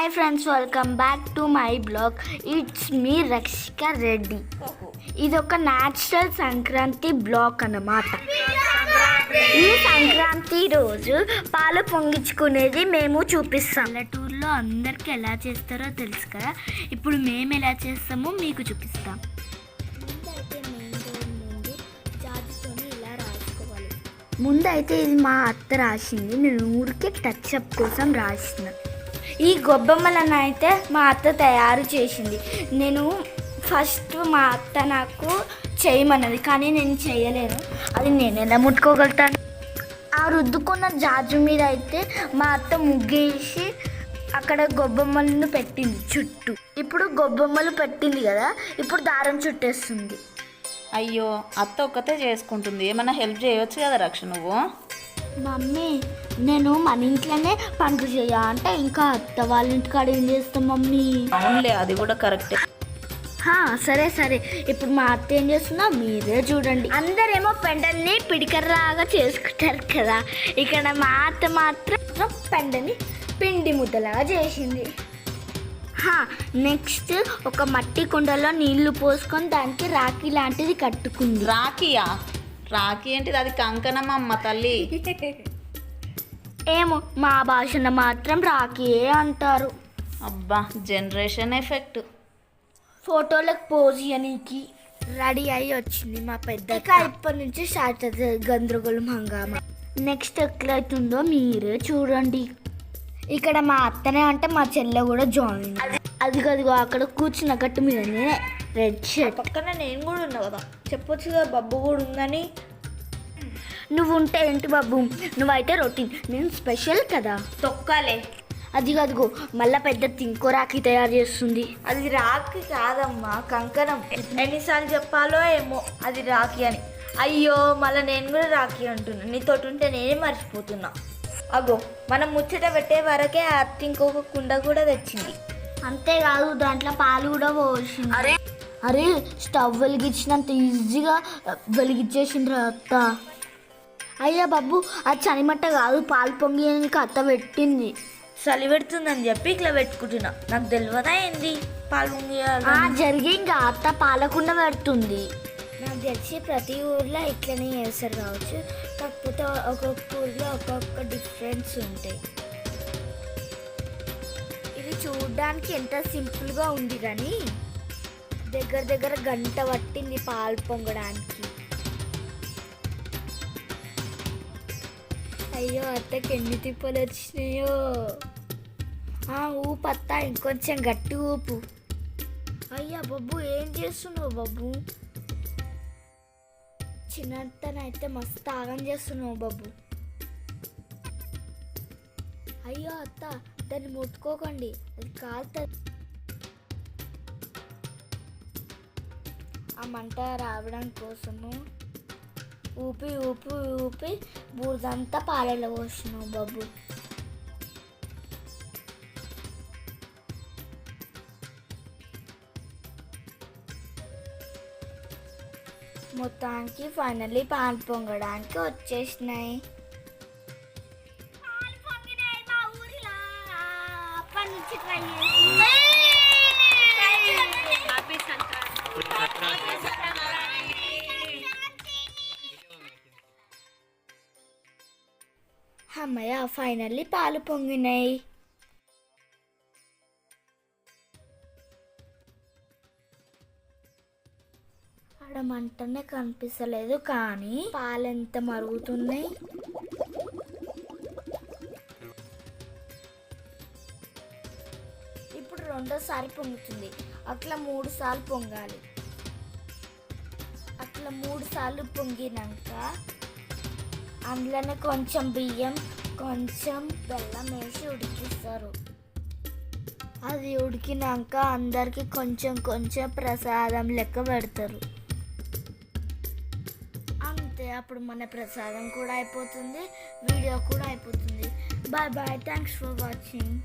Hi friends welcome back to my blog it's me Rakshika Reddy ఇది ఒక natural Sankranti black అన్నమాట. ఈ సంక్రాంతి రోజు పాలు పొంగించుకునేది మేము చూపిస్తాం. పల్లెటూరులో అందరికీ ఎలా చేస్తారో తెలుసు కదా? ఇప్పుడు మేము ఎలా చేస్తామో మీకు చూపిస్తాం. ముందైతే ముందు ముందైతే ఇది మా అత్త రాసింది. నేను ఊరికే టచ్ అప్ కోసం రాసిన. ఈ గొబ్బమ్మలను అయితే మా అత్త తయారు చేసింది. నేను ఫస్ట్ మా అత్త నాకు చేయమన్నది కానీ నేను చేయలేను. అది నేను ఎలా ముట్టుకోగలుగుతాను? ఆ రుద్దుకున్న జాజు మీద అయితే మా అత్త ముగ్గేసి అక్కడ గొబ్బెమ్మలను పెట్టింది చుట్టూ. ఇప్పుడు గొబ్బెమ్మలు పెట్టింది కదా ఇప్పుడు దారం చుట్టేస్తుంది. అయ్యో అత్త ఒక్కతే చేసుకుంటుంది. ఏమైనా హెల్ప్ చేయవచ్చు కదా రక్ష నువ్వు? మమ్మీ నేను మన ఇంట్లోనే పనులు చేయ. అంటే ఇంకా అత్త వాళ్ళ ఇంటికాడ ఏం చేస్తాం మమ్మీ? అవునులే అది కూడా కరెక్టే. హా, సరే సరే. ఇప్పుడు మా అత్త ఏం చేస్తున్నా మీరే చూడండి. అందరేమో పెండల్ని పిడికర్రాగా చేసుకుంటారు కదా. ఇక్కడ మా అత్త మాత్రం పెండని పిండి ముద్దలాగా చేసింది. హా, నెక్స్ట్ ఒక మట్టి కుండలో నీళ్ళు పోసుకొని దానికి రాఖీ లాంటిది కట్టుకుంది. రాఖీయా? రాఖీ ఏంటిది? అది కంకణం అమ్మ తల్లి. ఏమో మా భాషన మాత్రం రాఖీయే అంటారు. అబ్బా జనరేషన్ ఎఫెక్ట్. ఫోటోలకు పోజ్ ఇయనీకి రెడీ అయ్యి వచ్చింది మా పెద్ద ఇక ఇప్పటి నుంచి స్టార్ట్ అవుతుంది గందరగోళం హంగామా. నెక్స్ట్ ఎట్లయితుందో మీరే చూడండి. ఇక్కడ మా అత్తనే అంటే మా చెల్లె కూడా జాయిన్ అది కదిగో అక్కడ కూర్చున్న గట్టు మీదనే రెడ్ షర్ట్ పక్కన నేను కూడా ఉన్నా కదా. చెప్పొచ్చు కదా బబ్బు కూడా ఉందని. నువ్వు ఉంటే ఏంటి బాబు నువ్వైతే రొటీన్. నేను స్పెషల్ కదా. తొక్కాలే. అది కదిగో మళ్ళీ పెద్ద తింకో రాఖీ తయారు చేస్తుంది. అది రాఖీ కాదమ్మా కంకణం. ఎన్నిసార్లు చెప్పాలో ఏమో అది రాఖీ అని. అయ్యో మళ్ళీ నేను కూడా రాఖీ అంటున్నా. నీతోటి ఉంటే నేనే మర్చిపోతున్నా. అగో మనం ముచ్చట పెట్టే వరకే ఆ అత్త ఇంకొక కుండ కూడా తెచ్చింది. అంతేకాదు దాంట్లో పాలు కూడా పోసింది. అరే అరే స్టవ్ వెలిగించినంత ఈజీగా వెలిగించేసిండ్రు అత్త అయ్యా బాబు అది చనిమట్ట కాదు పాలు పొంగి అత్త పెట్టింది. చలి పెడుతుందని చెప్పి ఇట్లా పెట్టుకుంటున్నా. నాకు తెలియదా ఏంది? పాలు పొంగియాలి ఆ జరిగి ఇంకా అత్త పాలకుండా పెడుతుంది. నాకు తెలిసి ప్రతి ఊర్లో ఇట్లనే చేస్తారు కావచ్చు. కాకపోతే ఒక్కొక్క ఊర్లో ఒక్కొక్క డిఫరెన్స్ ఉంటాయి. ఇది చూడడానికి ఎంత సింపుల్గా ఉంది కానీ. దగ్గర దగ్గర గంట పట్టింది పాలు పొంగడానికి. అయ్యో అత్తకి ఎన్ని తిప్పలు వచ్చినాయో. ఆ, ఊపు అత్త ఇంకొంచెం గట్టి ఊపు. అయ్యా బొబ్బు ఏం చేస్తున్నావు బాబు? చిన్నతనైతే మస్తు ఆగం చేస్తున్నావు బాబు. అయ్యో అత్త దాన్ని ముట్టుకోకండి. అది కాలుతుంది. ఆ మంట రావడం కోసము ఊపి ఊపి ఊపి బూరదంతా పాలలో పోసినావు బాబు. మొత్తానికి ఫైనల్లీ పాలు పొంగడానికి వచ్చేసినాయి. అమ్మయ్య ఫైనల్లీ పాలు పొంగినాయి. ఆడ మంటనే కనిపిస్తలేదు కానీ పాలు ఎంత మరుగుతున్నాయి. ఇప్పుడు రెండోసారి పొంగుతుంది. అట్లా మూడు సార్లు పొంగాలి. అట్లా మూడు సార్లు పొంగినాక అందులోనే కొంచెం బియ్యం కొంచెం బెల్లం వేసి ఉడికిస్తారు. అది ఉడికినాక అందరికి కొంచెం కొంచెం ప్రసాదం లెక్క పెడతారు. అంతే అప్పుడు మన ప్రసాదం కూడా అయిపోతుంది వీడియో కూడా అయిపోతుంది. Bye bye thanks for watching